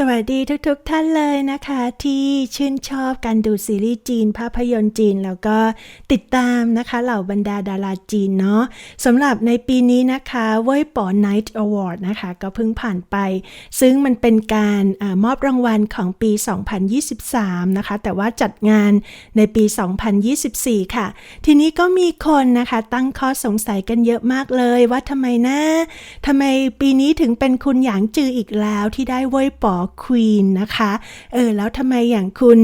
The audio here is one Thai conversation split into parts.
สวัสดีทุกๆทท่านเลยนะคะ ที่ชื่นชอบการดูซีรีส์จีน ภาพยนตร์จีน แล้วก็ติดตามนะคะเหล่าบรรดาดาราจีนเนาะสำหรับในปีนี้นะคะเว่ยป๋อ Night Award นะคะ ก็เพิ่งผ่านไป ซึ่งมันเป็นการอมอบรางวัลของปี 2023 นะคะ แต่ว่าจัดงานในปี 2024 ค่ะ ทีนี้ก็มีคนนะคะตั้งข้อสงสัยกันเยอะมากเลยว่าทำไมนะทำไมปีนี้ถึงเป็นคุณหยางจืออีกแล้วที่ได้เว่ยป๋อควีนนะคะเออแล้วทำไมอย่างคุณ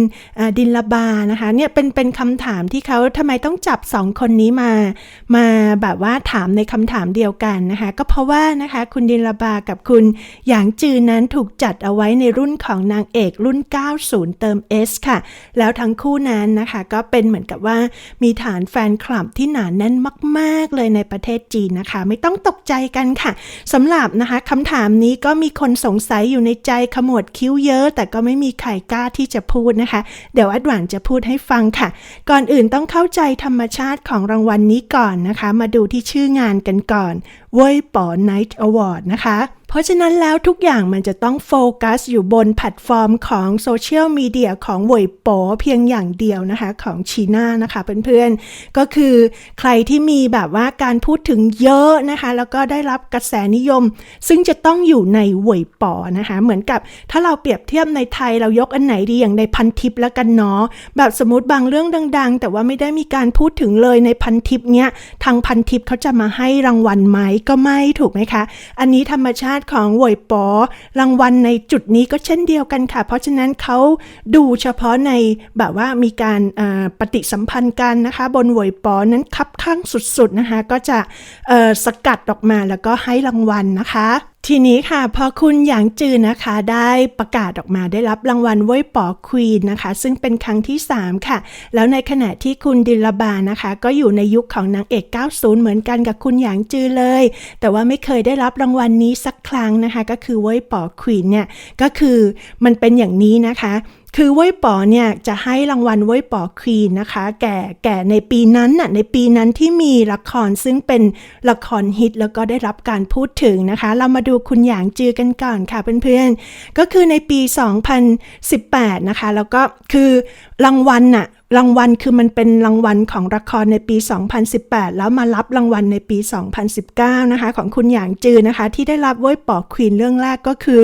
ดินลบานะคะเนี่ยเป็นเป็นคำถามที่เขาทำไมต้องจับสองคนนี้มา มาแบบว่าถามในคำถามเดียวกันนะคะก็เพราะว่านะคะคุณดินลบากับคุณหยางจือนั้นถูกจัดเอาไว้ในรุ่นของนางเอกรุ่น 90 เติม S ค่ะ แล้วทั้งคู่นั้นนะคะก็เป็นเหมือนกับว่ามีฐานแฟนคลับที่หนาแน่นมาก ๆ เลยในประเทศจีนนะคะ ไม่ต้องตกใจกันค่ะสำหรับนะคะคำถามนี้ก็มีคนสงสัยอยู่ในใจขมวดคิ้วเยอะแต่ก็ไม่มีใครกล้าที่จะพูดนะคะ เดี๋ยวอัดหวานจะพูดให้ฟังค่ะ ก่อนอื่นต้องเข้าใจธรรมชาติของรางวัลนนี้ก่อนนะคะ มาดูที่ชื่องานกันก่อน เว่ยป๋อ Night Award นะคะ เพราะฉะนั้นแล้วทุกอย่างมันจะต้องโฟกัสอยู่บนแพลตฟอร์มของโซเชียลมีเดียของเว่ยป๋อเพียงอย่างเดียวนะคะของชีน่านะคะเพื่อนๆ ก็คือใครที่มีแบบว่าการพูดถึงเยอะนะคะ แล้วก็ได้รับกระแสนิยม ซึ่งจะต้องอยู่ในเว่ยป๋อนะคะ เหมือนกับถ้าเราเปรียบเทียบในไทยเรายกอันไหนดีอย่างในพันทิปแล้วกันเนาะแบบสมมติบางเรื่องดัง ๆ แต่ว่าไม่ได้มีการพูดถึงเลยในพันทิปเนี้ยทางพันทิปเขาจะมาให้รางวัลไหมก็ไม่ถูกไหมคะ อันนี้ธรรมชาติของหวยป๋อรางวัลในจุดนี้ก็เช่นเดียวกันค่ะ เพราะฉะนั้นเขาดูเฉพาะในแบบว่ามีการปฏิสัมพันธ์กันนะคะ บนหวยป๋อนั้นคับข้างสุดๆนะคะ ก็จะสกัดออกมาแล้วก็ให้รางวัลนะคะ ทีนี้ค่ะพอคุณหยางจือนะคะ ได้ประกาศออกมาได้รับรางวัลเว้ยป๋อควีนนะคะ ซึ่งเป็นครั้งที่ 3 ค่ะ แล้วในขณะที่คุณดิลบานะคะ ก็อยู่ในยุคของนางเอก 90 เหมือนกันกับคุณหยางจือเลย แต่ว่าไม่เคยได้รับรางวัลนี้สักครั้งนะคะ ก็คือเว้ยป๋อควีนเนี่ยก็คือมันเป็นอย่างนี้นะคะ คือเว่ยป๋อเนี่ยจะให้รางวัลเว่ยป๋อควีนนะคะ แก่แก่ในปีนั้นน่ะในปีนั้นที่มีละครซึ่งเป็นละครฮิตแล้วก็ได้รับการพูดถึงนะคะ เรามาดูคุณหยางจือกันก่อนค่ะเพื่อนๆ ก็คือในปี 2018 นะคะ แล้วก็คือรางวัลน่ะรางวัลคือมันเป็นรางวัลของละครในปี 2018 แล้วมารับรางวัลในปี 2019 นะคะ ของคุณหยางจือนะคะ ที่ได้รับเว้ยป๋อควีนเรื่องแรกก็คือ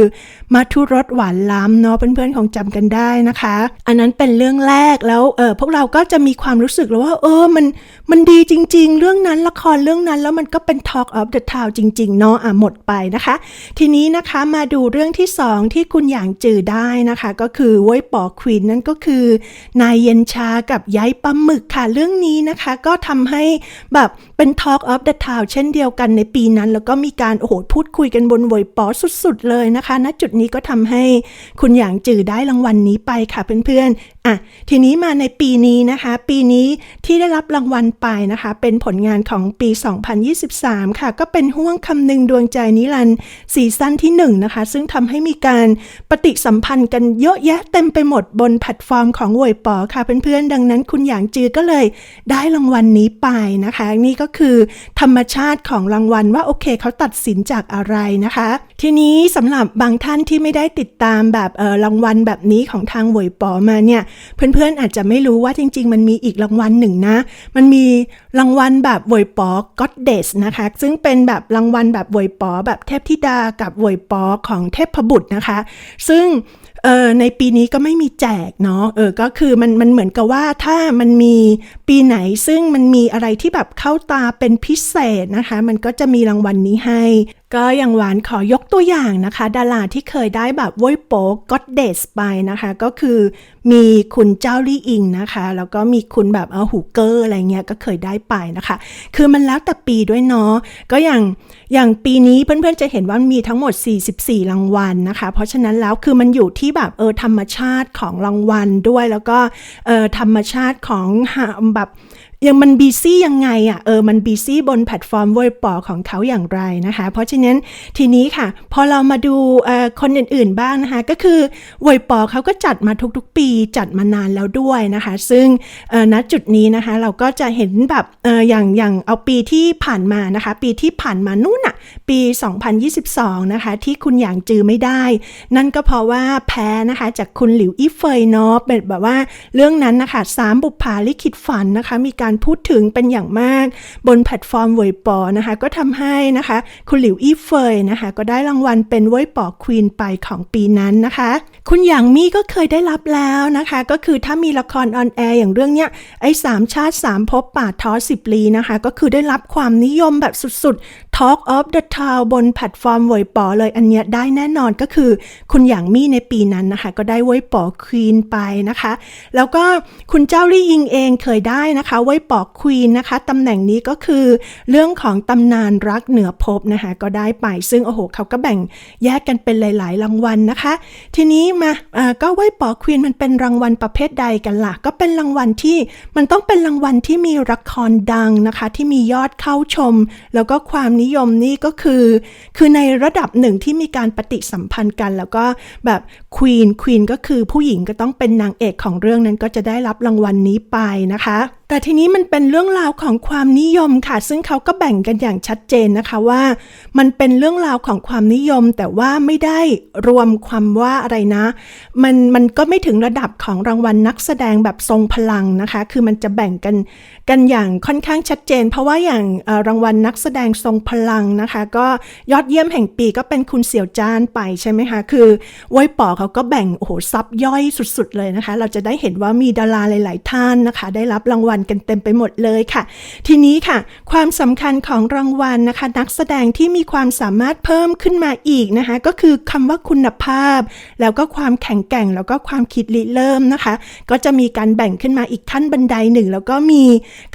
มาทุรสหวานล้ำเนาะเพื่อนๆคงจำกันได้นะคะ อันนั้นเป็นเรื่องแรกแล้วเออพวกเราก็จะมีความรู้สึกแล้วว่า เออมันมันดีจริง ๆ เรื่องนั้นละครเรื่องนั้นแล้วมันก็เป็น Talk of the Town จริงๆเนาะอะหมดไปนะคะ ทีนี้นะคะมาดูเรื่องที่ 2 ที่คุณหยางจือได้นะคะ ก็คือเว้ยป๋อควีนนั่นก็คือนายเย็นชากับย้ายปลาหมึกค่ะเรื่องนี้นะคะ ก็ทำให้แบบ เป็น Talk of the Town เช่นเดียวกันในปีนั้น แล้วก็มีการโอ้โหพูดคุยกันบนเวยป๋อสุดๆ เลยนะคะณจุดนี้ก็ทำให้คุณหยางจือได้รางวัลนนี้ไปค่ะเพื่อนๆอะทีนี้มาในปีนี้นะคะ ปีนี้ที่ได้รับรางวัลไปนะคะ เป็นผลงานของปี 2023 ค่ะ ก็เป็นห่วงคำหนึ่งดวงใจนิรันด์ซีซั่นที่1นะคะ ซึ่งทำให้มีการปฏิสัมพันธ์กันเยอะแยะเต็มไปหมดบนแพลตฟอร์มของเวยป๋อค่ะเพื่อนๆดังนั้นคุณหยางจือก็เลยได้รางวัลนนี้ไปนะคะ นี่ก็คือ ธรรมชาติของรางวัลว่าโอเคเขาตัดสินจากอะไรนะคะ ทีนี้สำหรับบางท่านที่ไม่ได้ติดตามแบบเออรางวัลแบบนี้ของทางเวยป๋อมาเนี่ย เพื่อนๆอาจจะไม่รู้ว่าจริง ๆ มันมีอีกรางวัลหนึ่งนะ มันมีรางวัลแบบเวยป๋อ God d e s นะคะ ซึ่งเป็นแบบรางวัลแบบเวยป๋อแบบเทพธิดากับเวยป๋อของเทพบุตรนะคะ ซึ่ง เออในปีนี้ก็ไม่มีแจกเนาะเออก็คือมันมันเหมือนกับว่าถ้ามันมีปีไหนซึ่งมันมีอะไรที่แบบเข้าตาเป็นพิเศษนะคะ มันก็จะมีรางวัลนนี้ให้ ก็อย่างหวานขอยกตัวอย่างนะคะ ดาราที่เคยได้แบบว้ยโป๊ก็อดเดสไปนะคะ ก็คือมีคุณเจ้าลี่อิงนะคะ แล้วก็มีคุณแบบเออหูเกอร์อะไรเงี้ยก็เคยได้ไปนะคะ คือมันแล้วแต่ปีด้วยเนาะก็อย่างอย่างปีนี้เพื่อนๆจะเห็นว่ามีทั้งหมด 44 รางวัลนะคะ เพราะฉะนั้นแล้วคือมันอยู่ที่แบบเออธรรมชาติของรางวัลด้วย แล้วก็เออธรรมชาติของแบบ ยังมันบีซี่ยังไงอะ่ะเออมันบีซี่บนแพลตฟอร์มเว็บปอของเขาอย่างไรนะคะ เพราะฉะนั้นทีนี้ค่ะ พอเรามาดูออคนอื่นๆบ้างนะคะ ก็คือเว็บปอเขาก็จัดมาทุกๆ ปีจัดมานานแล้วด้วยนะคะ ซึ่งณจุดนี้นะคะเราก็จะเห็นแบบออย่างอย่างเอาปีที่ผ่านมานะคะ ปีที่ผ่านมานู่นอะปี 2022 นะคะ ที่คุณหยางจือไม่ได้ นั่นก็เพราะว่าแพ้นะคะจากคุณหลิวอี้เฟยเนาะเป็นแบบว่าเรื่องนั้นนะคะสามบุปผาลิขิตฝันนะคะมีการการพูดถึงเป็นอย่างมาก บนแพลตฟอร์มเวยปอนะคะ ก็ทำให้นะคะ คุณหลิวอี้เฟยนะคะ ก็ได้รางวัลเป็นเวยปอควีนไปของปีนั้นนะคะ คุณหยางมี่ก็เคยได้รับแล้วนะคะ ก็คือถ้ามีละครออนแอร์อย่างเรื่องเนี้ยไอ้สามชาติสามภพป่าทอสิบลีนะคะ ก็คือได้รับความนิยมแบบสุดๆ Talk of the Town บนแพลตฟอร์มเวยปอเลยอันเนี้ยได้แน่นอนก็คือ คุณหยางมี่ในปีนั้นนะคะ ก็ได้เวยปอควีนไปนะคะ แล้วก็คุณเจ้าลี่ยิงเองเคยได้นะคะเวยปอควีนนะคะตำแหน่งนี้ก็คือ เรื่องของตำนานรักเหนือภพนะคะก็ได้ไป ซึ่งโอ้โหเขาก็แบ่งแยกกันเป็นหลาย ๆ รางวัลนะคะ ทีนี้มาก็เวยปอควีนมันเป็นรางวัลประเภทใดกันล่ะ ก็เป็นรางวัลที่มันต้องเป็นรางวัลที่มีละครดังนะคะ ที่มียอดเข้าชม แล้วก็ความนิยมนี่ก็คือ คือในระดับหนึ่งที่มีการปฏิสัมพันธ์กัน แล้วก็แบบควีนควีนก็คือผู้หญิงก็ต้องเป็นนางเอกของเรื่องนั้นก็จะได้รับรางวัลนี้ไปนะคะ แต่ทีนี้มันเป็นเรื่องราวของความนิยมค่ะ ซึ่งเขาก็แบ่งกันอย่างชัดเจนนะคะว่า มันเป็นเรื่องราวของความนิยม แต่ว่าไม่ได้รวมความว่าอะไรนะ มันมันก็ไม่ถึงระดับของรางวัลนักแสดงแบบทรงพลังนะคะ คือมันจะแบ่งกันกันอย่างค่อนข้างชัดเจน เพราะว่าอย่างรางวัลนักแสดงทรงพลังนะคะ ก็ยอดเยี่ยมแห่งปีก็เป็นคุณเสี่ยวจานไปใช่ไหมคะคือว้ยป๋อเขาก็แบ่งโอ้โหซับย่อยสุด ๆ เลยนะคะ เราจะได้เห็นว่ามีดาราหลาย ๆ ท่านนะคะ ได้รับรางวัลกันเต็มไปหมดเลยค่ะ ทีนี้ค่ะ ความสำคัญของรางวัลนะคะ นักแสดงที่มีความสามารถเพิ่มขึ้นมาอีกนะคะ ก็คือคำว่าคุณภาพ แล้วก็ความแข็งแกร่งแล้วก็ความคิดริเริ่มนะคะ ก็จะมีการแบ่งขึ้นมาอีกขั้นบันไดหนึ่งแล้วก็มี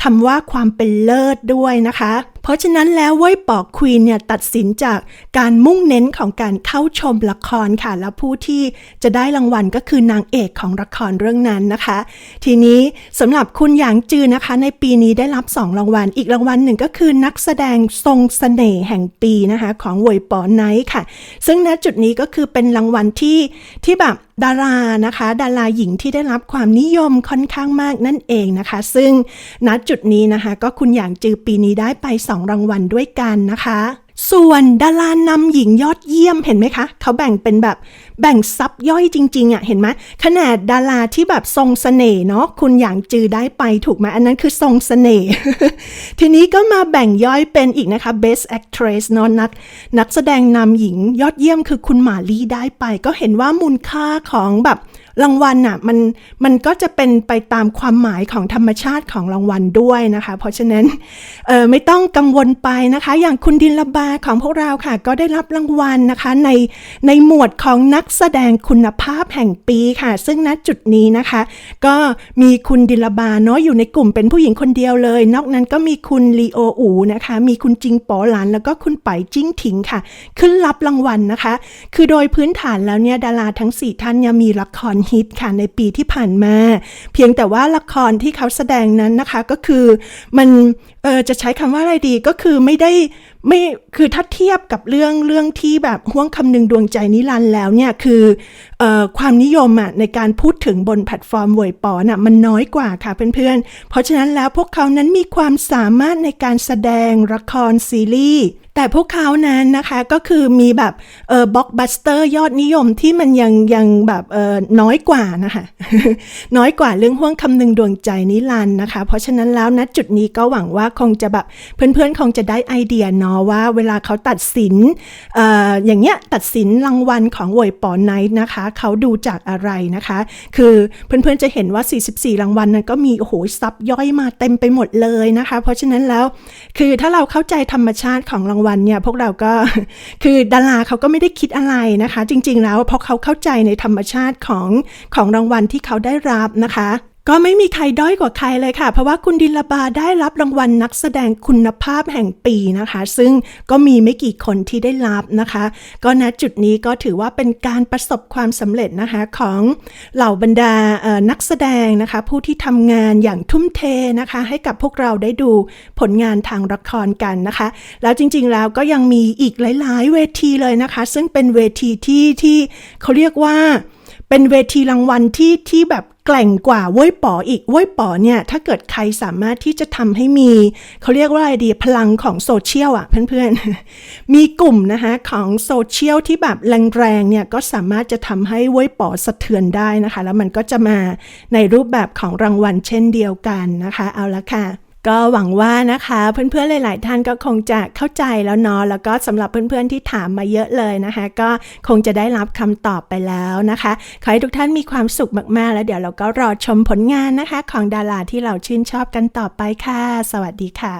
คำว่าความเป็นเลิศด้วยนะคะ เพราะฉะนั้นแล้วเว้ยปอกควีนเนี่ยตัดสินจากการมุ่งเน้นของการเข้าชมละครค่ะ แล้วผู้ที่จะได้รางวัลก็คือนางเอกของละครเรื่องนั้นนะคะ ทีนี้สำหรับคุณหยางจือนะคะ ในปีนี้ได้รับ 2 รางวัล อีกรางวัลหนึ่งก็คือนักแสดงทรงเสน่ห์แห่งปีนะคะ ของเวยปอไนท์ค่ะ ซึ่งณจุดนี้ก็คือเป็นรางวัลที่ที่แบบ ดารานะคะ ดาราหญิงที่ได้รับความนิยมค่อนข้างมากนั่นเองนะคะ ซึ่งณจุดนี้นะคะ ก็คุณหยางจือปีนี้ได้ไป 2 รางวัลด้วยกันนะคะ ส่วนดารานำหญิงยอดเยี่ยมเห็นไหมคะ เขาแบ่งเป็นแบบ แบ่งซับย่อยจริงๆอะ่ะเห็นไหมขนาดดาราที่แบบทรงเสน่ห์เนาะคุณหยางจือได้ไปถูกไหมอันนั้นคือทรงเสน่ห์ทีนี้ก็มาแบ่งย่อยเป็นอีกนะคะ best actress เนาะนักนักแสดงนำหญิงยอดเยี่ยมคือคุณหมาลี่ได้ไป ก็เห็นว่ามูลค่าของแบบ รางวัลน่ะมันมันก็จะเป็นไปตามความหมายของธรรมชาติของรางวัลด้วยนะคะ เพราะฉะนั้นเออไม่ต้องกังวลไปนะคะ อย่างคุณดินละบาของพวกเราค่ะ ก็ได้รับรางวัลนะคะในในหมวดของนักแสดงคุณภาพแห่งปีค่ะ ซึ่งณจุดนี้นะคะ ก็มีคุณดินละบาเนาะอยู่ในกลุ่มเป็นผู้หญิงคนเดียวเลย นอกนั้นก็มีคุณลีโออูนะคะ มีคุณจิงป๋อหลาน แล้วก็คุณไปจิ้งถิงค่ะ ขึ้นรับรางวัลนะคะ คือโดยพื้นฐานแล้วเนี่ยดาราทั้ง 4 ท่านยังมีละครฮิตค่ะในปีที่ผ่านมา เพียงแต่ว่าละครที่เขาแสดงนั้นนะคะก็คือมันเออจะใช้คำว่าอะไรดีก็คือไม่ได้ไม่คือถ้าเทียบกับเรื่องเรื่องที่แบบห่วงคำนึงดวงใจนิรันด์แล้วเนี่ยคือเอ่อความนิยมอะในการพูดถึงบนแพลตฟอร์มเวยปอน่ะมันน้อยกว่าค่ะเพื่อนๆ เพราะฉะนั้นแล้วพวกเขานั้นมีความสามารถในการแสดงละครซีรีส์ แต่พวกเขานั้นนะคะก็คือมีแบบเออบ็อกบัสเตอร์ยอดนิยมที่มันยังยังแบบเออน้อยกว่านะคะน้อยกว่าเรื่องห่วงคำนึงดวงใจนิรันนะคะ เพราะฉะนั้นแล้วณจุดนี้ก็หวังว่าคงจะแบบเพื่อนๆคงจะได้ไอเดียเนาะว่าเวลาเขาตัดสินเอออย่างเงี้ยตัดสินรางวัลของเวยปอไนท์นะคะ เขาดูจากอะไรนะคะ คือเพื่อนๆจะเห็นว่า 44 รางวัลนั้นก็มีโอ้โหซับย่อยมาเต็มไปหมดเลยนะคะ เพราะฉะนั้นแล้วคือถ้าเราเข้าใจธรรมชาติของรางวัลเนี่ยพวกเราก็คือดาราเขาก็ไม่ได้คิดอะไรนะคะ จริง ๆ แล้วเพราะเขาเข้าใจในธรรมชาติของของรางวัลที่เขาได้รับนะคะ ก็ไม่มีใครด้อยกว่าใครเลยค่ะ เพราะว่าคุณดิลบาได้รับรางวัลนักแสดงคุณภาพแห่งปีนะคะ ซึ่งก็มีไม่กี่คนที่ได้รับนะคะ ก็ณจุดนี้ก็ถือว่าเป็นการประสบความสำเร็จนะคะของเหล่าบรรดานักแสดงนะคะ ผู้ที่ทำงานอย่างทุ่มเทนะคะ ให้กับพวกเราได้ดูผลงานทางละครกันนะคะ แล้วจริงๆแล้วก็ยังมีอีกหลาย ๆ เวทีเลยนะคะ ซึ่งเป็นเวทีที่ที่เขาเรียกว่าเป็นเวทีรางวัลที่ที่แบบ แกล่งกว่าเว้ยป๋ออีกเว้ยป๋อเนี่ยถ้าเกิดใครสามารถที่จะทำให้มี เขาเรียกว่าอะไรดีพลังของโซเชียลอะเพื่อนๆ มีกลุ่มนะคะของโซเชียลที่แบบแรงๆเนี่ยก็สามารถจะทำให้เว้ยป๋อสะเทือนได้นะคะ แล้วมันก็จะมาในรูปแบบของรางวัลเช่นเดียวกันนะคะ เอาละค่ะ ก็หวังว่านะคะเพื่อนๆหลาย ๆ ท่านก็คงจะเข้าใจแล้วเนาะแล้วก็สำหรับเพื่อนๆที่ถามมาเยอะเลยนะคะ ก็คงจะได้รับคำตอบไปแล้วนะคะขอให้ทุกท่านมีความสุขมากๆ แล้วเดี๋ยวเราก็รอชมผลงานนะคะ ของดาราที่เราชื่นชอบกันต่อไปค่ะ สวัสดีค่ะ